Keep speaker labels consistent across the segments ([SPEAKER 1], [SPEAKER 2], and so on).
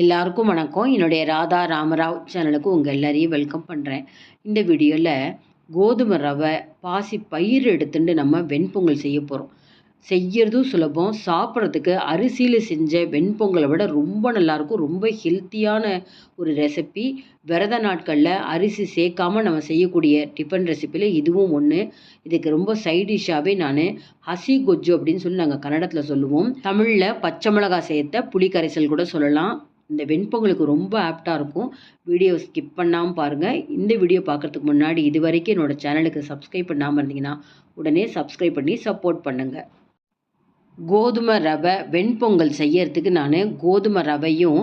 [SPEAKER 1] எல்லாருக்கும் வணக்கம். என்னுடைய ராதா ராமராவ் சேனலுக்கு உங்கள் எல்லாரையும் வெல்கம் பண்ணுறேன் இந்த வீடியோவில் கோதுமை ரவை பாசி பயிர் எடுத்துட்டு நம்ம வெண்பொங்கல் செய்ய போகிறோம் செய்யறதும் சுலபம். சாப்பிட்றதுக்கு அரிசியில் செஞ்ச வெண்பொங்கலை விட ரொம்ப நல்லாயிருக்கும். ரொம்ப ஹெல்த்தியான ஒரு ரெசிபி விரத நாட்களில் அரிசி சேர்க்காம நம்ம செய்யக்கூடிய டிஃபன் ரெசிப்பியில் இதுவும் ஒன்று இதுக்கு ரொம்ப சைடிஷ்ஷாகவே நான் ஹசி கொஜ்ஜு அப்படின்னு சொல்லி நாங்கள் கன்னடத்தில் சொல்லுவோம். தமிழில் பச்சை மிளகாய் சேர்த்த புளி கரைசல் கூட சொல்லலாம். இந்த வெண்பொங்கலுக்கு ரொம்ப ஆப்டாக இருக்கும். வீடியோ ஸ்கிப் பண்ணாமல் பாருங்கள் இந்த வீடியோ பார்க்குறதுக்கு முன்னாடி இது வரைக்கும் என்னோடய சேனலுக்கு சப்ஸ்கிரைப் பண்ணாமல் இருந்தீங்கன்னா உடனே சப்ஸ்கிரைப் பண்ணி சப்போர்ட் பண்ணுங்கள் கோதுமை ரவை வெண்பொங்கல் செய்யறதுக்கு நான் கோதுமை ரவையும்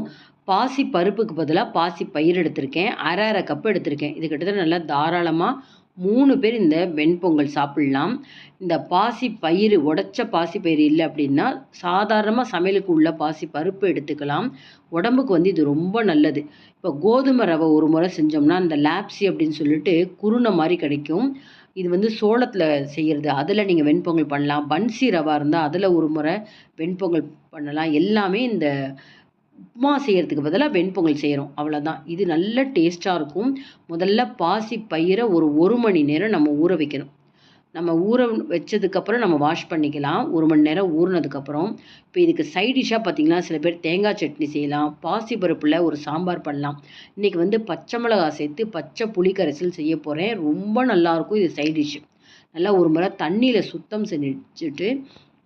[SPEAKER 1] பாசி பருப்புக்கு பதிலாக பாசி பயிர் எடுத்திருக்கேன். அரை அரை கப் எடுத்திருக்கேன். இது கிட்டத்தட்ட நல்லா தாராளமாக மூணு பேர் இந்த வெண்பொங்கல் சாப்பிட்லாம். இந்த பாசி பயிர் உடச்ச பாசி பயிர் இல்லை அப்படின்னா சாதாரணமாக சமையலுக்கு உள்ள பாசி பருப்பு எடுத்துக்கலாம். உடம்புக்கு வந்து இது ரொம்ப நல்லது. இப்போ கோதுமை ரவை ஒரு முறை செஞ்சோம்னா இந்த லாப்ஸி அப்படின்னு சொல்லிட்டு குருணை மாதிரி கிடைக்கும். இது வந்து சோளத்தில் செய்கிறது அதில் நீங்கள் வெண்பொங்கல் பண்ணலாம். பன்சி ரவா இருந்தால் அதில் ஒரு முறை வெண்பொங்கல் பண்ணலாம். எல்லாமே இந்த உப்புமா செய்கிறதுக்கு பதிலாக வெண்பொங்கல் செய்கிறோம் அவ்வளோதான் இது நல்ல டேஸ்ட்டாக இருக்கும். முதல்ல பாசி பயிரை ஒரு ஒரு மணி நேரம் நம்ம ஊற வைக்கணும். நம்ம ஊற வச்சதுக்கப்புறம் நம்ம வாஷ் பண்ணிக்கலாம். ஒரு மணி நேரம் ஊறினதுக்கப்புறம் இப்போ இதுக்கு சைட் டிஷ்ஷாக பார்த்தீங்கன்னா சில பேர் தேங்காய் சட்னி செய்யலாம். பாசி பருப்பில் ஒரு சாம்பார் பண்ணலாம். இன்றைக்கி வந்து பச்சை மிளகாய் சேர்த்து பச்சை புளி கரைசல் செய்ய போகிறேன் ரொம்ப நல்லாயிருக்கும் இது சைட் டிஷ்ஷு நல்லா ஒரு முறை தண்ணியில் சுத்தம் செஞ்சுட்டு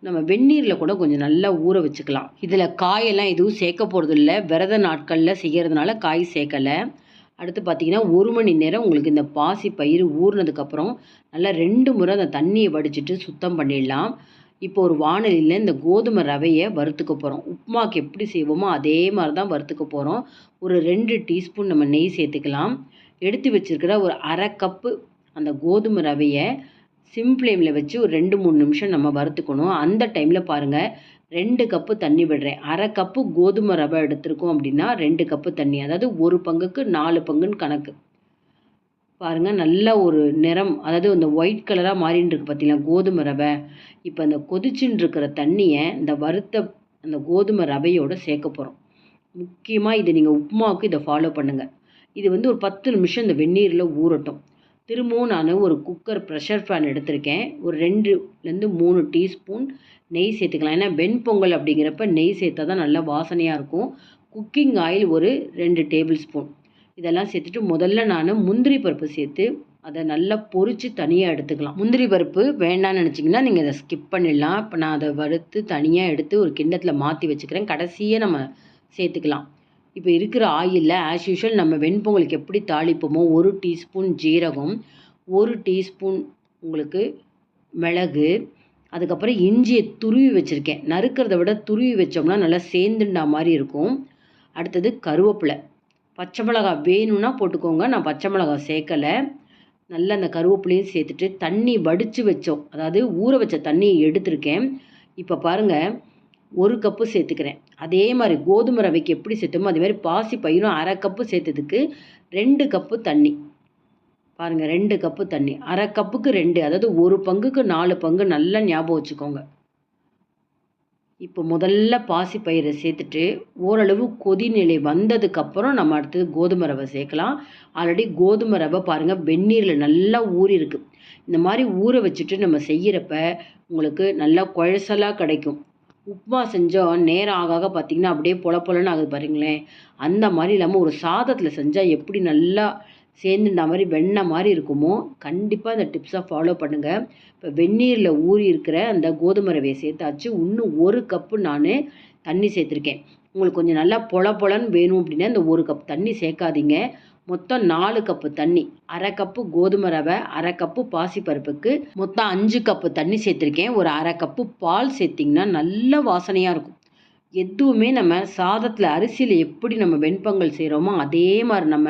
[SPEAKER 1] நம்ம வெந்நீரில் கூட கொஞ்சம் நல்லா ஊற வச்சுக்கலாம். இதில் காயெல்லாம் எதுவும் சேர்க்க போகிறது இல்லை விரத நாட்களில் செய்கிறதுனால காய் சேர்க்கலை. அடுத்து பார்த்தீங்கன்னா ஒரு மணி நேரம் உங்களுக்கு இந்த பாசி பயிர் ஊறினதுக்கப்புறம் நல்லா ரெண்டு முறை அந்த தண்ணியை வடிச்சிட்டு சுத்தம் பண்ணிடலாம். இப்போ ஒரு வானலியில் இந்த கோதுமை ரவையை வறுத்துக்க போகிறோம் உப்புமாக்கு எப்படி செய்வோமோ அதே மாதிரி தான் வறுத்துக்க போகிறோம் ஒரு ரெண்டு டீஸ்பூன் நம்ம நெய் சேர்த்துக்கலாம். எடுத்து வச்சுருக்கிற ஒரு அரை கப்பு அந்த கோதுமை ரவையை சிம் ஃப்ளேமில் வச்சு ஒரு ரெண்டு மூணு நிமிஷம் நம்ம வறுத்துக்கணும். அந்த டைமில் பாருங்கள் ரெண்டு கப்பு தண்ணி விடுறேன். அரை கப்பு கோதுமை ரவை எடுத்திருக்கோம் அப்படின்னா ரெண்டு கப்பு தண்ணி. அதாவது ஒரு பங்குக்கு நாலு பங்குன்னு கணக்கு. பாருங்கள் நல்ல ஒரு நிறம். அதாவது இந்த ஒயிட் கலராக மாறின்னு இருக்கு பார்த்தீங்களா கோதுமை ரவை. இப்போ அந்த கொதிச்சுன்னு இருக்கிற தண்ணியை இந்த வறுத்த அந்த கோதுமை ரவையோடு சேர்க்க போகிறோம் முக்கியமாக இது நீங்கள் உப்புமாவுக்கு இதை ஃபாலோ பண்ணுங்கள் இது வந்து ஒரு பத்து நிமிஷம் இந்த வெந்நீரில் ஊறட்டும். திரும்பவும் நான் ஒரு குக்கர் ப்ரெஷர் ஃபேன் எடுத்திருக்கேன். ஒரு ரெண்டுலேருந்து மூணு டீஸ்பூன் நெய் சேர்த்துக்கலாம். ஏன்னா வெண்பொங்கல் அப்படிங்கிறப்ப நெய் சேர்த்தா தான் நல்லா வாசனையாக இருக்கும். குக்கிங் ஆயில் ஒரு ரெண்டு டேபிள் ஸ்பூன் இதெல்லாம் சேர்த்துட்டு முதல்ல நான் முந்திரி பருப்பு சேர்த்து அதை நல்லா பொரித்து தனியாக எடுத்துக்கலாம். முந்திரி பருப்பு வேண்டாம்னு நினச்சிங்கன்னா நீங்கள் அதை ஸ்கிப் பண்ணிடலாம். இப்போ நான் அதை வறுத்து தனியாக எடுத்து ஒரு கிண்ணத்தில் மாற்றி வச்சுக்கிறேன். கடைசியே நம்ம சேர்த்துக்கலாம். இப்போ இருக்கிற ஆயிலில் ஆஸ் யூஷுவல் நம்ம வெண்பொங்கலுக்கு எப்படி தாளிப்போமோ ஒரு டீஸ்பூன் ஜீரகம் ஒரு டீஸ்பூன் உங்களுக்கு மிளகு அதுக்கப்புறம் இஞ்சியை துருவி வச்சுருக்கேன். நறுக்கிறத விட துருவி வச்சோம்னா நல்லா சேர்ந்துண்டா மாதிரி இருக்கும். அடுத்தது கருவேப்பிலை. பச்சை மிளகாய் வேணும்னா போட்டுக்கோங்க. நான் பச்சை மிளகாய் சேர்க்கலை. நல்லா அந்த கருவேப்பிலையும் சேர்த்துட்டு தண்ணி வடித்து வச்சோம். அதாவது ஊற வச்ச தண்ணியை எடுத்திருக்கேன். இப்போ பாருங்கள் ஒரு கப்பு சேர்த்துக்கிறேன். அதே மாதிரி கோதுமை ரவைக்கு எப்படி சேர்த்தோமோ அதே மாதிரி பாசி பயிரும் அரை கப்பு சேர்த்ததுக்கு ரெண்டு கப்பு தண்ணி. பாருங்கள் ரெண்டு கப்பு தண்ணி. அரை கப்புக்கு ரெண்டு அதாவது ஒரு பங்குக்கு நாலு பங்கு நல்லா ஞாபகம் வச்சுக்கோங்க. இப்போ முதல்ல பாசி பயிரை சேர்த்துட்டு ஓரளவு கொதிநிலை வந்ததுக்கப்புறம் நம்ம அடுத்தது கோதுமை ரவை சேர்க்கலாம். ஆல்ரெடி கோதுமை ரவை பாருங்கள் வெந்நீரில் நல்லா ஊறி இருக்குது இந்த மாதிரி ஊற வச்சுட்டு நம்ம செய்கிறப்ப உங்களுக்கு நல்லா குழசலாக கிடைக்கும். உப்புமா செஞ்சோம் நேரம் ஆக ஆக பார்த்திங்கன்னா அப்படியே பொல பொலன்னு ஆகுது பாருங்களேன். அந்த மாதிரி இல்லாமல் ஒரு சாதத்தில் செஞ்சால் எப்படி நல்லா சேர்ந்துட்ட மாதிரி வெண்ணெய் மாதிரி இருக்குமோ கண்டிப்பாக இந்த டிப்ஸை ஃபாலோ பண்ணுங்கள் இப்போ வெந்நீரில் ஊறி இருக்கிற அந்த கோதுமை ரவையை சேர்த்தாச்சு. இன்னும் ஒரு கப்பு நான் தண்ணி சேர்த்துருக்கேன். உங்களுக்கு கொஞ்சம் நல்லா பொல பொலன்னு வேணும் அப்படின்னா இந்த ஒரு கப் தண்ணி சேர்க்காதீங்க. மொத்தம் நாலு கப்பு தண்ணி. அரை கப்பு கோதுமை ரவை அரை கப்பு பாசிப்பருப்புக்கு மொத்தம் அஞ்சு கப்பு தண்ணி சேர்த்துருக்கேன். ஒரு அரை கப்பு பால் சேர்த்திங்கன்னா நல்ல வாசனையாக இருக்கும். எதுவுமே நம்ம சாதத்தில் அரிசியில் எப்படி நம்ம வெண்பொங்கல் செய்கிறோமோ அதே மாதிரி நம்ம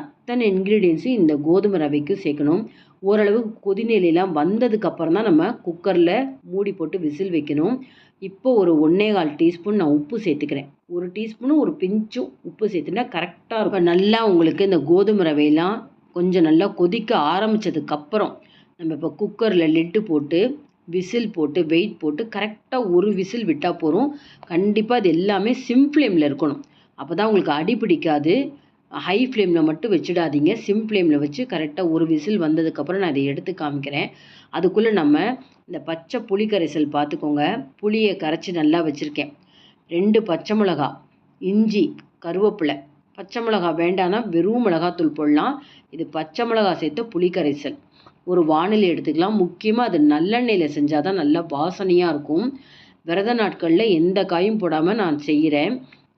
[SPEAKER 1] அத்தனை இன்க்ரீடியன்ஸும் இந்த கோதுமை ரவைக்கு சேர்க்கணும். ஓரளவு கொதிநிலையெல்லாம் வந்ததுக்கப்புறம் தான் நம்ம குக்கரில் மூடி போட்டு விசில் வைக்கணும். இப்போ ஒரு ஒன்றே கால் டீஸ்பூன் நான் உப்பு சேர்த்துக்கிறேன். ஒரு டீஸ்பூனும் ஒரு பிஞ்சும் உப்பு சேர்த்துனா கரெக்டாக இருக்கும். நல்லா உங்களுக்கு இந்த கோதுமை ரவையெல்லாம் கொஞ்சம் நல்லா கொதிக்க ஆரம்பித்ததுக்கப்புறம் நம்ம இப்போ குக்கரில் லிட்டு போட்டு விசில் போட்டு வெயிட் போட்டு கரெக்டாக ஒரு விசில் விட்டால் போதும். கண்டிப்பாக அது எல்லாமே சிம் ஃப்ளேமில் இருக்கணும். அப்போ தான் உங்களுக்கு அடி பிடிக்காது. ஹை ஃப்ளேமில் மட்டும் வச்சிடாதீங்க. சிம் ஃப்ளேமில் வச்சு கரெக்டாக ஒரு விசில் வந்ததுக்கப்புறம் நான் இதை எடுத்து காமிக்கிறேன். அதுக்குள்ளே நம்ம இந்த பச்சை புளி கரைசல் பார்த்துக்கோங்க. புளியை கரைச்சி நல்லா வச்சுருக்கேன். ரெண்டு பச்சை மிளகா இஞ்சி கருவேப்பிலை. பச்சை மிளகா வேண்டான்னா வெறும் மிளகாத்தூள் போடலாம். இது பச்சை மிளகா சேர்த்த புளி கரைசல். ஒரு வானிலை எடுத்துக்கலாம். முக்கியமாக அது நல்லெண்ணெயில் செஞ்சால் தான் நல்லா வாசனையாக இருக்கும். விரத நாட்களில் எந்த காயும் போடாமல் நான் செய்கிறேன்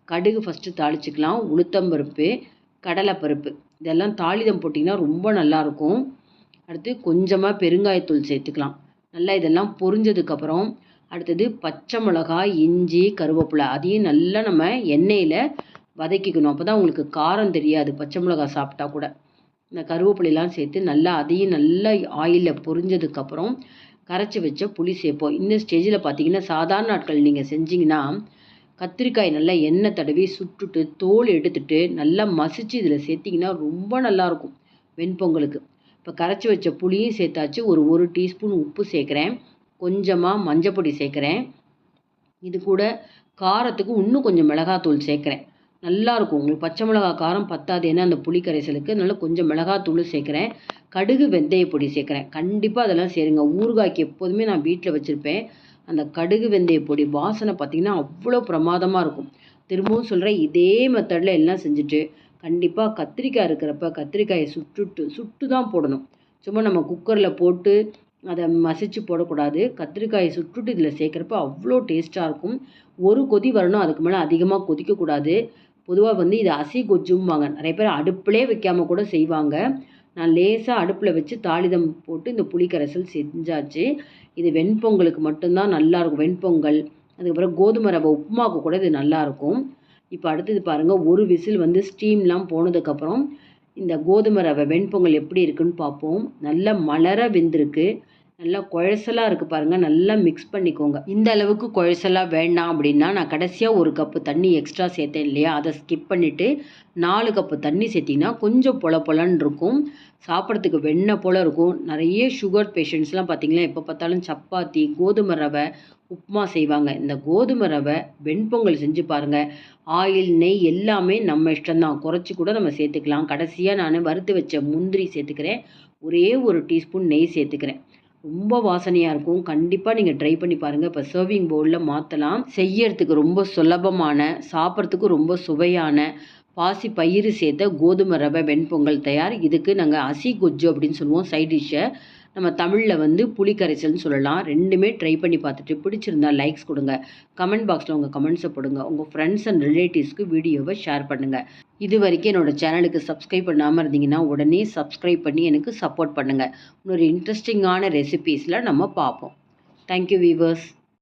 [SPEAKER 1] கடுகு ஃபஸ்ட்டு தாளிச்சிக்கலாம். உளுத்தம்பருப்பு கடலைப்பருப்பு. இதெல்லாம் தாளிதம் போட்டிங்கன்னா ரொம்ப நல்லாயிருக்கும். அடுத்து கொஞ்சமாக பெருங்காயத்தூள் சேர்த்துக்கலாம். நல்லா இதெல்லாம் பொரிஞ்சதுக்கப்புறம் அடுத்தது பச்சை மிளகாய் இஞ்சி கருவேப்பிலை அதையும் நல்லா நம்ம எண்ணெயில் வதக்கிக்கணும். அப்போ தான் உங்களுக்கு காரம் தெரியாது பச்சை மிளகாய் சாப்பிட்டா கூட. இந்த கருவேப்பிலையெல்லாம் சேர்த்து நல்லா அதையும் நல்லா ஆயிலில் பொரிஞ்சதுக்கப்புறம் கரைச்சி வச்ச புளி சேர்ப்போம். இந்த ஸ்டேஜில் பார்த்தீங்கன்னா சாதாரண நாட்கள் நீங்கள் செஞ்சிங்கன்னா கத்திரிக்காய் நல்லா எண்ணெய் தடவி சுட்டுட்டு தோல் எடுத்துட்டு நல்லா மசிச்சு இதில் சேர்த்திங்கன்னா ரொம்ப நல்லாயிருக்கும் வெண்பொங்கலுக்கு. இப்போ கரைச்சி வச்ச புளியும் சேர்த்தாச்சு. ஒரு ஒரு டீஸ்பூன் உப்பு சேர்க்குறேன். கொஞ்சமாக மஞ்சப்பொடி சேர்க்குறேன். இது கூட காரத்துக்கு இன்னும் கொஞ்சம் மிளகாத்தூள் சேர்க்குறேன். நல்லாயிருக்கும். உங்களுக்கு பச்சை மிளகா காரம் பத்தாது ஏன்னா அந்த புளி கரைசலுக்கு அதனால் கொஞ்சம் மிளகாத்தூள் சேர்க்குறேன். கடுகு வெந்தய பொடி சேர்க்குறேன். கண்டிப்பாக அதெல்லாம் சேருங்க. ஊறுகாய்க்கு எப்போதுமே நான் வீட்டில் வச்சுருப்பேன். அந்த கடுகு வெந்தய பொடி வாசனை பார்த்திங்கன்னா அவ்வளோ பிரமாதமாக இருக்கும். திரும்பவும் சொல்கிறேன் இதே மெத்தடில் எல்லாம் செஞ்சுட்டு கண்டிப்பாக கத்திரிக்காய் இருக்கிறப்ப கத்திரிக்காயை சுட்டுட்டு சுட்டு தான் போடணும். சும்மா நம்ம குக்கரில் போட்டு அதை மசிச்சு போடக்கூடாது. கத்திரிக்காயை சுட்டுட்டு இதில் சேர்க்குறப்ப அவ்வளோ டேஸ்ட்டாக இருக்கும். ஒரு கொதி வரணும் அதுக்கு மேலே அதிகமாக கொதிக்கக்கூடாது. பொதுவாக வந்து இது அசி கொஜ்ஜும்பாங்க நிறைய பேர் அடுப்பிலே வைக்காமல் கூட செய்வாங்க. நான் லேசாக அடுப்பில் வச்சு தாளிதம் போட்டு இந்த புளிக்கரைசல் செஞ்சாச்சு. இது வெண்பொங்கலுக்கு மட்டும்தான் நல்லாயிருக்கும் வெண்பொங்கல். அதுக்கப்புறம் கோதுமை ரவை உப்புமாவுக்கு கூட இது நல்லாயிருக்கும் இப்போ அடுத்தது பாருங்கள் ஒரு விசில் வந்து ஸ்டீம்லாம் போனதுக்கப்புறம் இந்த கோதுமை ரவை வெண்பொங்கல் எப்படி இருக்குன்னு பார்ப்போம் நல்லா மலர வெந்திருக்கு. நல்லா குழசலாக இருக்குது பாருங்கள் நல்லா மிக்ஸ் பண்ணிக்கோங்க. இந்த அளவுக்கு குழசலாக வேண்டாம் அப்படின்னா நான் கடைசியாக ஒரு கப்பு தண்ணி எக்ஸ்ட்ரா சேர்த்தேன் இல்லையா? அதை ஸ்கிப் பண்ணிவிட்டு நாலு கப்பு தண்ணி சேர்த்திங்கன்னா கொஞ்சம் பொல பொலன்னு இருக்கும். சாப்பிட்றதுக்கு வெண்ணெய் போல் இருக்கும். நிறைய சுகர் பேஷண்ட்ஸ்லாம் பார்த்திங்களா எப்போ பார்த்தாலும் சப்பாத்தி கோதுமை ரவை உப்புமா செய்வாங்க. இந்த கோதுமை ரவை வெண்பொங்கல் செஞ்சு பாருங்கள் ஆயில் நெய் எல்லாமே நம்ம இஷ்டம்தான். குறைச்சி கூட நம்ம சேர்த்துக்கலாம். கடைசியாக நான் வறுத்து வச்ச முந்திரி சேர்த்துக்கிறேன். ஒரே ஒரு டீஸ்பூன் நெய் சேர்த்துக்கிறேன். ரொம்ப வாசனையாக இருக்கும். கண்டிப்பாக நீங்கள் ட்ரை பண்ணி பாருங்கள் இப்போ சர்விங் பவுலில் மாற்றலாம் செய்யறதுக்கு ரொம்ப சுலபமான சாப்பிட்றதுக்கு ரொம்ப சுவையான பாசி பயிறு சேர்த்த கோதுமை ரவை வெண்பொங்கல் தயார். இதுக்கு நாங்கள் அசி கொஜ்ஜு அப்படின்னு சொல்லுவோம். சைட் டிஷ்ஷை நம்ம தமிழில் வந்து புளிக்கரைசல்னு சொல்லலாம். ரெண்டுமே ட்ரை பண்ணி பார்த்துட்டு பிடிச்சிருந்தா லைக்ஸ் கொடுங்க. கமெண்ட் பாக்ஸில் உங்கள் கமெண்ட்ஸை போடுங்க. உங்கள் ஃப்ரெண்ட்ஸ் அண்ட் ரிலேட்டிவ்ஸ்க்கு வீடியோவை ஷேர் பண்ணுங்கள் இது வரைக்கும் என்னோடய சேனலுக்கு சப்ஸ்கிரைப் பண்ணாமல் இருந்தீங்கன்னா உடனே சப்ஸ்கிரைப் பண்ணி எனக்கு சப்போர்ட் பண்ணுங்கள் இன்னொரு இன்ட்ரெஸ்டிங்கான ரெசிபீஸில் நம்ம பார்ப்போம். Thank you viewers